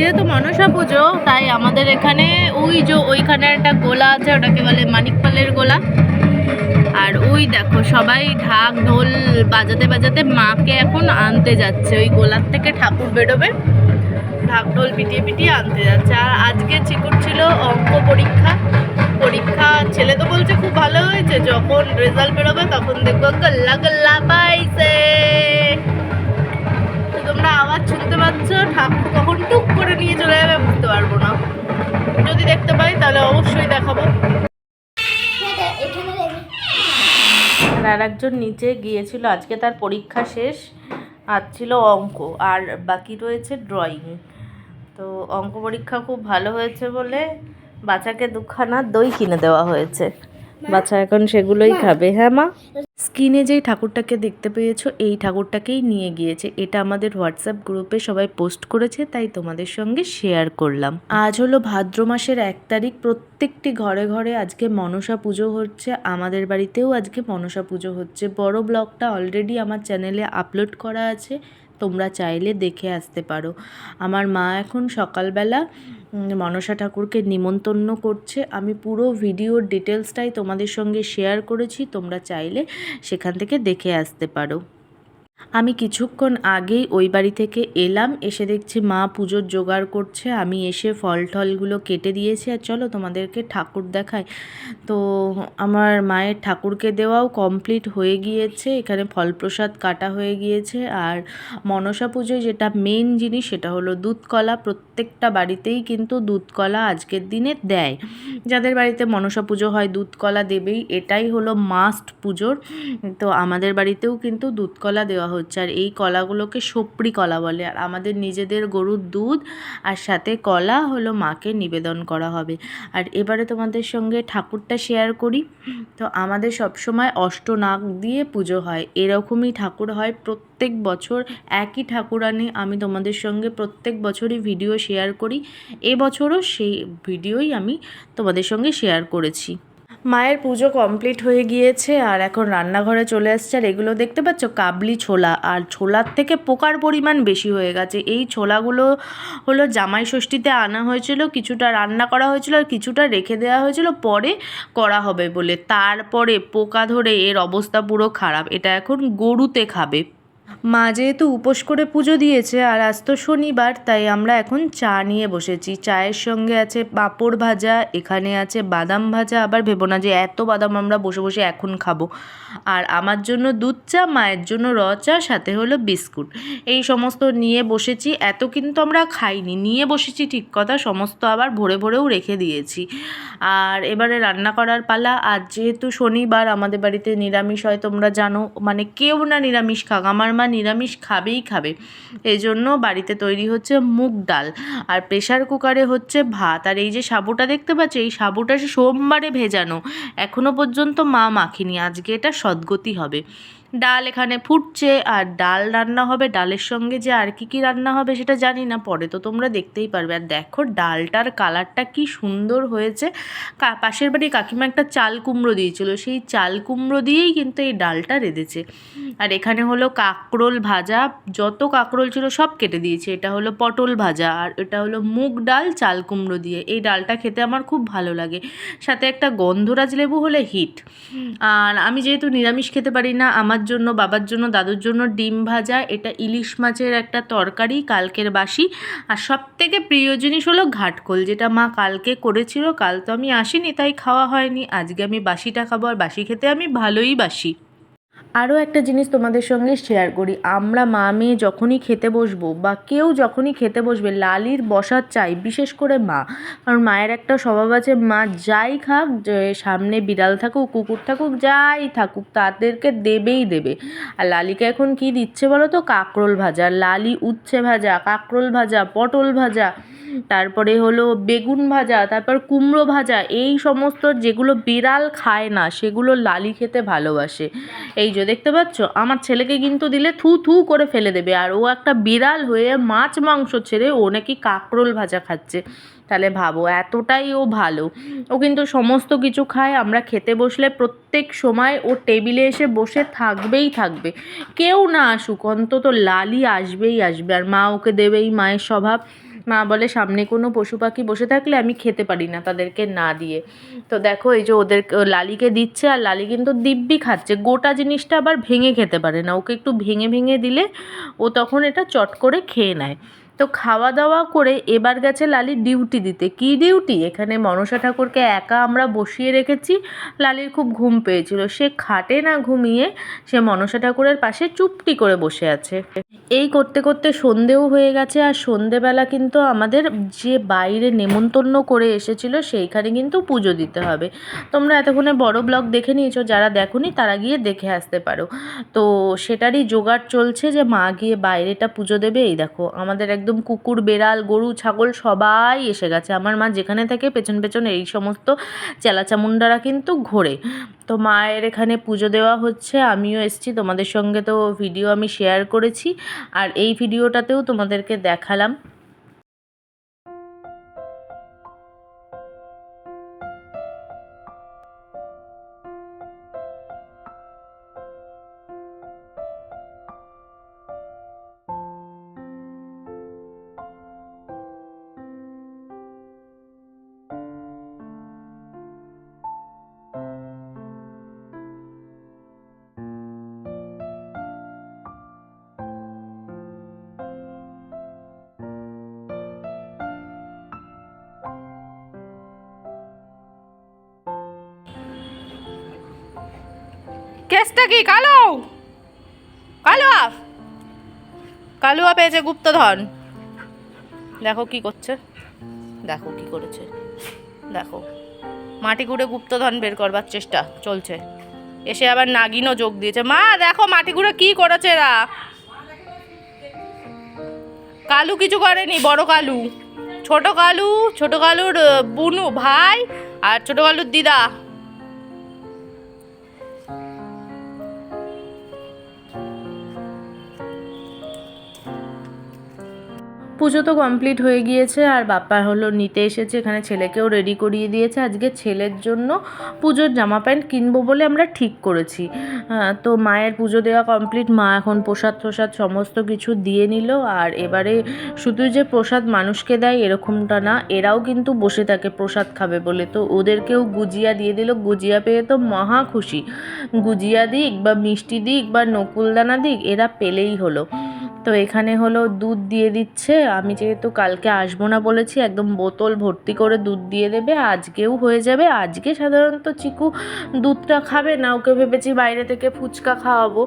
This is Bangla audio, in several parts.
যেহেতু মনসা পুজো, তাই আমাদের এখানে ওই যে ওইখানে একটা গোলা আছে, ওটাকে বলে মানিকপালের গোলা। আর ওই দেখো, সবাই ঢাক ঢোল বাজাতে বাজাতে মাকে এখন আনতে যাচ্ছে। ওই গোলার থেকে ঠাকুর বেরোবে, ঢাক ঢোল পিটিয়ে পিটিয়ে আনতে যাচ্ছে। আর আজকে চিকুর ছিল অঙ্ক পরীক্ষা। পরীক্ষা ছেলে তো বলছে খুব ভালো হয়েছে, যখন রেজাল্ট বেরোবে তখন দেখব গল্লা গল্লা পাইছে। পাচ্ছ ঠাকুর কখন টুক করে নিয়ে চলে যাবে বুঝতে পারব না। যদি দেখতে পাই তাহলে অবশ্যই দেখাবো। আর আর একজন নিচে গিয়েছিল আজকে তার পরীক্ষা শেষ আর ছিল অঙ্ক আর বাকি রয়েছে ড্রয়িং তো অঙ্ক পরীক্ষা খুব ভালো হয়েছে বলে বাচ্চাকে দুখানা দই কিনে দেওয়া হয়েছে। বাচ্চা এখন সেগুলোই খাবে হ্যাঁ মা? স্ক্রিনে যেই ঠাকুরটাকে দেখতে পেয়েছ, এই ঠাকুরটাকেই নিয়ে গিয়েছে। এটা আমাদের হোয়াটসঅ্যাপ গ্রুপে সবাই পোস্ট করেছে, তাই তোমাদের সঙ্গে শেয়ার করলাম। আজ হলো ভাদ্র মাসের এক তারিখ, প্রত্যেকটি ঘরে ঘরে আজকে মনসা পুজো হচ্ছে, আমাদের বাড়িতেও আজকে মনসা পুজো হচ্ছে। বড় ব্লগটা অলরেডি আমার চ্যানেলে আপলোড করা আছে। তোমরা চাইলে দেখে আসতে পারো। আমার মা এখন সকালবেলা মনসা ঠাকুরকে নিমন্তন্ন করছে। আমি পুরো ভিডিওর ডিটেলসটাই তোমাদের সঙ্গে শেয়ার করেছি, তোমরা চাইলে সেখান থেকে দেখে আসতে পারো। আমি কিছুক্ষণ আগেই ওই বাড়ি থেকে এলাম, এসে দেখছি মা পুজোর জোগাড় করছে। আমি এসে ফল টলগুলো কেটে দিয়েছি আর চলো তোমাদেরকে ঠাকুর দেখাই। তো আমার মায়ের ঠাকুরকে দেওয়াও কমপ্লিট হয়ে গিয়েছে। এখানে ফল প্রসাদ কাটা হয়ে গিয়েছে। আর মনসা পুজোয় যেটা মেন জিনিস সেটা হলো দুধকলা। প্রত্যেকটা বাড়িতেই কিন্তু দুধকলা আজকের দিনে দেয়। যাদের বাড়িতে মনসা পুজো হয়, দুধকলা দেবেই। এটাই হলো মাস্ট পুজোর। তো আমাদের বাড়িতেও কিন্তু দুধকলা দেওয়া হচ্ছে। আর এই কলাগুলোকে সপরি কলা বলে। আর আমাদের নিজেদের গরুর দুধ আর সাথে কলা হলো মাকে নিবেদন করা হবে। আর এবারে তোমাদের সঙ্গে ঠাকুরটা শেয়ার করি। তো আমাদের সবসময় অষ্টনাগ দিয়ে পুজো হয়। এরকমই ঠাকুর হয় প্রত্যেক বছর। একই ঠাকুর আনে। আমি তোমাদের সঙ্গে প্রত্যেক বছরই ভিডিও শেয়ার করি। এবছরও সেই ভিডিওই আমি তোমাদের সঙ্গে শেয়ার করেছি। মায়ের পুজো কমপ্লিট হয়ে গিয়েছে আর এখন রান্নাঘরে চলে আসছে। আর এগুলো দেখতে পাচ্ছ? কাবলি ছোলা। আর ছোলার থেকে পোকার পরিমাণ বেশি হয়ে গেছে। এই ছোলাগুলো হলো জামাই ষষ্ঠীতে আনা হয়েছিল, কিছুটা রান্না করা হয়েছিল, আর কিছুটা রেখে দেওয়া হয়েছিল, পরে করা হবে বলে। তারপরে পোকা ধরে এর অবস্থা পুরো খারাপ। এটা এখন গরুতে খাবে। মা যেহেতু উপোস করে পুজো দিয়েছে আর আজ তো শনিবার, তাই আমরা এখন চা নিয়ে বসেছি। চায়ের সঙ্গে আছে পাঁপড় ভাজা, এখানে আছে বাদাম ভাজা। আবার ভেবো না যে এত বাদাম আমরা বসে বসে এখন খাব। আর আমার জন্য দুধ চা, মায়ের জন্য র চা, সাথে হলো বিস্কুট। এই সমস্ত নিয়ে বসেছি। এত কিন্তু আমরা খাইনি। নিয়ে বসেছি ঠিক কথা, সমস্ত আবার ভরে ভরেও রেখে দিয়েছি। আর এবারে রান্না করার পালা। আজ যেহেতু শনিবার, আমাদের বাড়িতে নিরামিষ হয়, তোমরা জানো। মানে কেউ না নিরামিষ খাক। আমার মা নিরামিষ খাবেই খাবে। এই জন্য বাড়িতে তৈরি হচ্ছে মুগ ডাল। আর প্রেশার কুকারে হচ্ছে ভাত। আর এই যে সাবুটা দেখতে পাচ্ছি, এই সাবুটা সোমবারে ভেজানো। এখনও পর্যন্ত মা মাখিনি। আজকে এটা সদ্গতি হবে। ডাল এখানে ফুটছে, আর ডাল রান্না হবে, ডালের সঙ্গে যে আর কি কি রান্না হবে সেটা জানি না, পরে তো তোমরা দেখতেই পারবে। আর দেখো, ডালটার কালারটা কি সুন্দর হয়েছে। পাশের বাড়ি কাকিমা একটা চাল কুমড়ো দিয়েছিল, সেই চাল কুমড়ো দিয়েই কিন্তু এই ডালটা রেঁধেছে। আর এখানে হলো কাঁকরোল ভাজা, যত কাঁকরোল ছিল সব কেটে দিয়েছে। এটা হলো পটল ভাজা, আর এটা হলো মুগ ডাল চাল কুমড়ো দিয়ে। এই ডালটা খেতে আমার খুব ভালো লাগে। সাথে একটা গন্ধরাজ লেবু হলে হিট। আর আমি যেহেতু নিরামিষ খেতে পারি না, আমার জন্য, বাবার জন্য, দাদুর জন্য ডিম ভাজা, এটা ইলিশ মাছের একটা তরকারি, কালকের বাসি। আর সব থেকে প্রিয় জিনিস হলো ঘাটকোল, যেটা মা কালকে করেছিল, কাল তো আমি আসিনি, তাই খাওয়া হয়নি। আজকে আমি বাসিটা খাব, আর বাসি খেতে আমি ভালোই বাসি। আরও একটা জিনিস তোমাদের সঙ্গে শেয়ার করি। আমরা মা মেয়ে যখনই খেতে বসবো বা কেউ যখনই খেতে বসবে, লালির বসার চাই, বিশেষ করে মা। কারণ মায়ের একটা স্বভাব আছে, মা যাই খাক, যে সামনে বিড়াল থাকুক, কুকুর থাকুক, যাই থাকুক, তাদেরকে দেবেই দেবে। আর লালিকে এখন কি দিচ্ছে বলো তো? কাঁকরোল ভাজা। লালি উচ্ছে ভাজা, কাঁকরোল ভাজা, পটল ভাজা, তারপরে হলো বেগুন ভাজা, তারপর কুমড়ো ভাজা। এই সমস্ত যেগুলো বিড়াল খায় না, সেগুলো লালি খেতে ভালোবাসে। এই যে দেখতে পাচ্ছ? আমার ছেলেকে কিন্তু দিলে থু থু করে ফেলে দেবে। আর ও একটা বিড়াল হয়ে মাছ মাংস ছেড়ে ও নাকি কাঁকরোল ভাজা খাচ্ছে। তাহলে ভাবো, এতটাই ও ভালো। ও কিন্তু সমস্ত কিছু খায়। আমরা খেতে বসলে প্রত্যেক সময় ও টেবিলে এসে বসে থাকবেই থাকবে। কেউ না আসুক, অন্তত লালি আসবেই আসবে। আর মা ওকে দেবেই মায়ের স্বভাব। মা বলে, সামনে কোনো পশু পাখি বসে থাকলে আমি খেতে পারি না তাদেরকে না দিয়ে। তো দেখো, এই যে ওদের লালিকে দিচ্ছে, আর লালি কিন্তু দিব্যি খাচ্ছে। গোটা জিনিসটা আবার ভেঙে খেতে পারে না। ওকে একটু ভেঙে ভেঙে দিলে ও তখন এটা চট করে খেয়ে নেয়। তো খাওয়া দাওয়া করে এবার গেছে লালি ডিউটি দিতে। কি ডিউটি? এখানে মনসা ঠাকুরকে একা আমরা বসিয়ে রেখেছি। লালির খুব ঘুম পেয়েছিল। সে খাটে না ঘুমিয়ে সে মনসা ঠাকুরের পাশে চুপটি করে বসে আছে। এই করতে করতে সন্ধেও হয়ে গেছে আর সন্ধেবেলা কিন্তু আমাদের যে বাইরে নেমন্তন্ন করে এসেছিল সেইখানে কিন্তু পুজো দিতে হবে। তোমরা এতক্ষণে বড় ব্লগ দেখে নিয়েছো, যারা দেখোনি তারা গিয়ে দেখে আসতে পারো। তো সেটারই জোগাড় চলছে যে মা গিয়ে বাইরেটা পুজো দেবে। এই দেখো, আমাদের একদম কুকুর, বেড়াল, গরু, ছাগল সবাই এসে গেছে। আমার মা যেখানে থাকে পেছন পেছন এই সমস্ত চেলাচামুন্ডারা কিন্তু ঘোরে। তো মায়ের এখানে পুজো দেওয়া হচ্ছে, আমিও এসেছি। তোমাদের সঙ্গে তো ভিডিও আমি শেয়ার করেছি। আর এই ভিডিওটাতেও তোমাদেরকে দেখালাম। কেসটা কি? কালো! কালুয়া কালুয়া পেয়েছে গুপ্তধন। দেখো কি করছে। দেখো কি করেছে। দেখো। মাটি কুড়ে গুপ্তধন বের করবার চেষ্টা চলছে। এসে আবার নাগিনও যোগ দিয়েছে। মা, দেখো মাটি কুড়ে কি করেছে এরা। কালু কিছু করেনি, বড় কালু। ছোট কালু, ছোট কালুর বুনু ভাই আর ছোট কালুর দিদা। পুজো তো কমপ্লিট হয়ে গিয়েছে, আর বাপ্পা হলো নিতে এসেছে, এখানে ছেলেকেও রেডি করিয়ে দিয়েছে। আজকে ছেলের জন্য পুজোর জামা প্যান্ট কিনবো বলে আমরা ঠিক করেছি। তো মায়ের পুজো দেওয়া কমপ্লিট মা এখন প্রসাদ প্রসাদ সমস্ত কিছু দিয়ে নিল, আর এবারে শুধু যে প্রসাদ মানুষকে দেয় এরকমটা না, এরাও কিন্তু বসে থাকে প্রসাদ খাবে বলে। তো ওদেরকেও গুজিয়া দিয়ে দিল, গুজিয়া পেয়ে তো মহা খুশি। গুজিয়া দিক বা মিষ্টি দিক বা নকুলদানা দিক, এরা পেলেই হলো। তো এখানে হলো দুধ দিয়ে দিচ্ছে। আমি যেহেতু কালকে আসব না বলেছি, একদম বোতল ভর্তি করে দুধ দিয়ে দেবে। আজকেও হয়ে যাবে। আজকে সাধারণত চিকু দুধটা খাবে না, ওকে ভেবেছি বাইরে থেকে ফুচকা খাওয়াবো।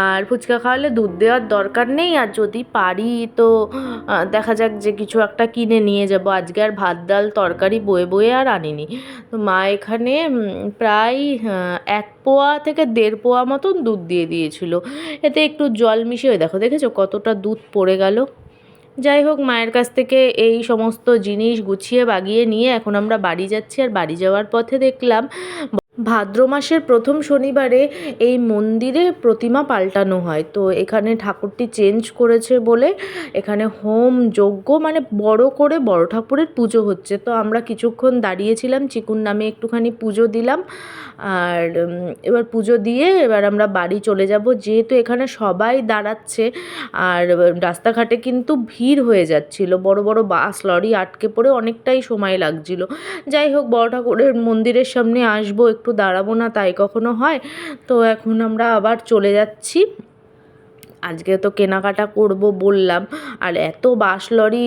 আর ফুচকা খাওয়ালে দুধ দেওয়ার দরকার নেই। আর যদি পারি তো দেখা যাক যে কিছু একটা কিনে নিয়ে যাব। আজকে আর ভাত, ডাল, তরকারি বয়ে বয়ে আর আনিনি। তো মা এখানে প্রায় এক পোয়া থেকে দেড় পোয়া মতন দুধ দিয়ে দিয়েছিল। এতে একটু জল মিশিয়ে, দেখো, দেখেছ? কতটা দুধ পড়ে গেল। যাই হোক, মায়ের কাছ থেকে এই সমস্ত জিনিস গুছিয়ে বাগিয়ে নিয়ে এখন আমরা বাড়ি যাচ্ছি আর বাড়ি যাওয়ার পথে দেখলাম ভাদ্র মাসের প্রথম শনিবারে এই মন্দিরে প্রতিমা পাল্টানো হয়। তো এখানে ঠাকুরটি চেঞ্জ করেছে বলে এখানে হোম যজ্ঞ মানে বড় করে বড় ঠাকুরের পুজো হচ্ছে। তো আমরা কিছুক্ষণ দাঁড়িয়েছিলাম, চিকুন নামে একটুখানি পুজো দিলাম। আর এবার পুজো দিয়ে এবার আমরা বাড়ি চলে যাব। যেহেতু এখানে সবাই দাঁড়াচ্ছে, আর রাস্তাঘাটে কিন্তু ভিড় হয়ে যাচ্ছিল। বড় বড় বাস, লরি আটকে পড়ে অনেকটাই সময় লাগছিল। যাই হোক, বড় ঠাকুরের মন্দিরের সামনে আসব একটু দাঁড়াবো না, তাই কখনো হয়। তো এখন আমরা আবার চলে যাচ্ছি। আজকে তো কেনাকাটা করব বললাম। আর এত বাস লরি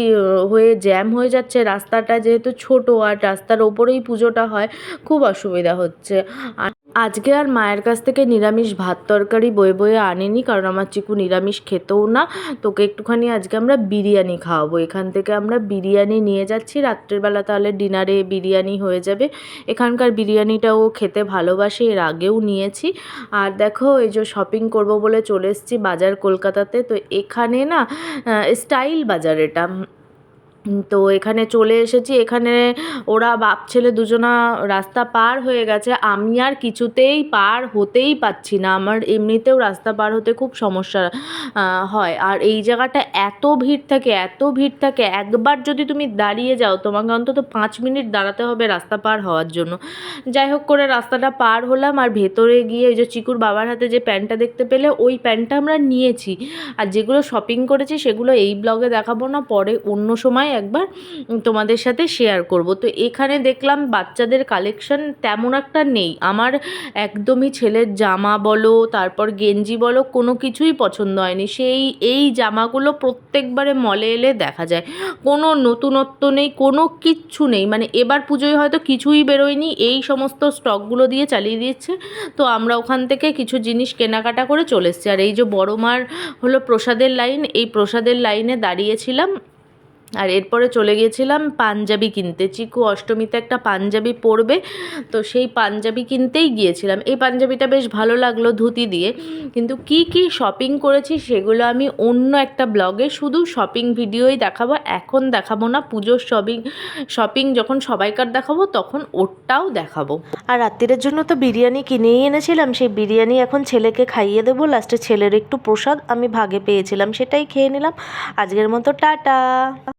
হয়ে জ্যাম হয়ে যাচ্ছে, রাস্তাটা যেহেতু ছোট আর রাস্তার ওপরেই পুজোটা হয়, খুব অসুবিধা হচ্ছে। আর আজকে আর মায়ের কাছ থেকে নিরামিষ ভাত তরকারি বয়ে বয়ে আনিনি, কারণ আমার চিকু নিরামিষ খেতেও না। তোকে একটুখানি আজকে আমরা বিরিয়ানি খাওয়াবো। এখান থেকে আমরা বিরিয়ানি নিয়ে যাচ্ছি। রাত্রেবেলা তাহলে ডিনারে বিরিয়ানি হয়ে যাবে। এখানকার বিরিয়ানিটাও খেতে ভালোবাসে, এর আগেও নিয়েছি। আর দেখো, এই যে শপিং করব বলে চলে এসেছি বাজার কলকাতাতে। তো এখানে না স্টাইল বাজার এটা। তো এখানে চলে এসেছি। এখানে ওরা বাপ ছেলে দুজনা রাস্তা পার হয়ে গেছে। আমি আর কিছুতেই পার হতেই পারছি না। আমার এমনিতেও রাস্তা পার হতে খুব সমস্যা হয়। আর এই জায়গাটা এত ভিড় থাকে, এত ভিড় থাকে। একবার যদি তুমি দাঁড়িয়ে যাও, তোমাকে অন্তত পাঁচ মিনিট দাঁড়াতে হবে রাস্তা পার হওয়ার জন্য। যাই হোক করে রাস্তাটা পার হলাম আর ভেতরে গিয়ে ওই যে চিকুর বাবার হাতে যে প্যান্টটা দেখতে পেলে, ওই প্যান্টটা আমরা নিয়েছি। আর যেগুলো শপিং করেছি, সেগুলো এই ব্লগে দেখাবো না। পরে অন্য সময় একবার তোমাদের সাথে শেয়ার করব। তো এখানে দেখলাম বাচ্চাদের কালেকশন তেমন একটা নেই। আমার একদমই ছেলের জামা বলো, তারপর গেঞ্জি বলো, কোনো কিছুই পছন্দ হয়নি। সেই, এই জামাগুলো প্রত্যেকবারে মলে এলে দেখা যায়। কোনো নতুনত্ব নেই, কোনো কিচ্ছু নেই। মানে এবার পুজোয় হয়তো কিছুই বেরোয়নি, এই সমস্ত স্টকগুলো দিয়ে চালিয়ে দিচ্ছে তো আমরা ওখান থেকে কিছু জিনিস কেনাকাটা করে চলে এসেছি। আর এই যে বড় মার হলো প্রসাদের লাইন এই প্রসাদের লাইনে দাঁড়িয়েছিলাম। আর এরপরে চলে গিয়েছিলাম পাঞ্জাবি কিনতে। চিকু অষ্টমীতে একটা পাঞ্জাবি পরবে, তো সেই পাঞ্জাবি কিনতেই গিয়েছিলাম। এই পাঞ্জাবিটা বেশ ভালো লাগল ধুতি দিয়ে। কিন্তু কি কি শপিং করেছি সেগুলো আমি অন্য একটা ব্লগে শুধু শপিং ভিডিওই দেখাবো। এখন দেখাবো না, পুজোর শপিং শপিং যখন সবাইকার দেখাবো তখন ওরটাও দেখাবো। আর রাত্রিরের জন্য তো বিরিয়ানি কিনেই এনেছিলাম। সেই বিরিয়ানি এখন ছেলেকে খাইয়ে দেবো। লাস্টে ছেলের একটু প্রসাদ আমি ভাগে পেয়েছিলাম, সেটাই খেয়ে নিলাম। আজকের মতো টাটা।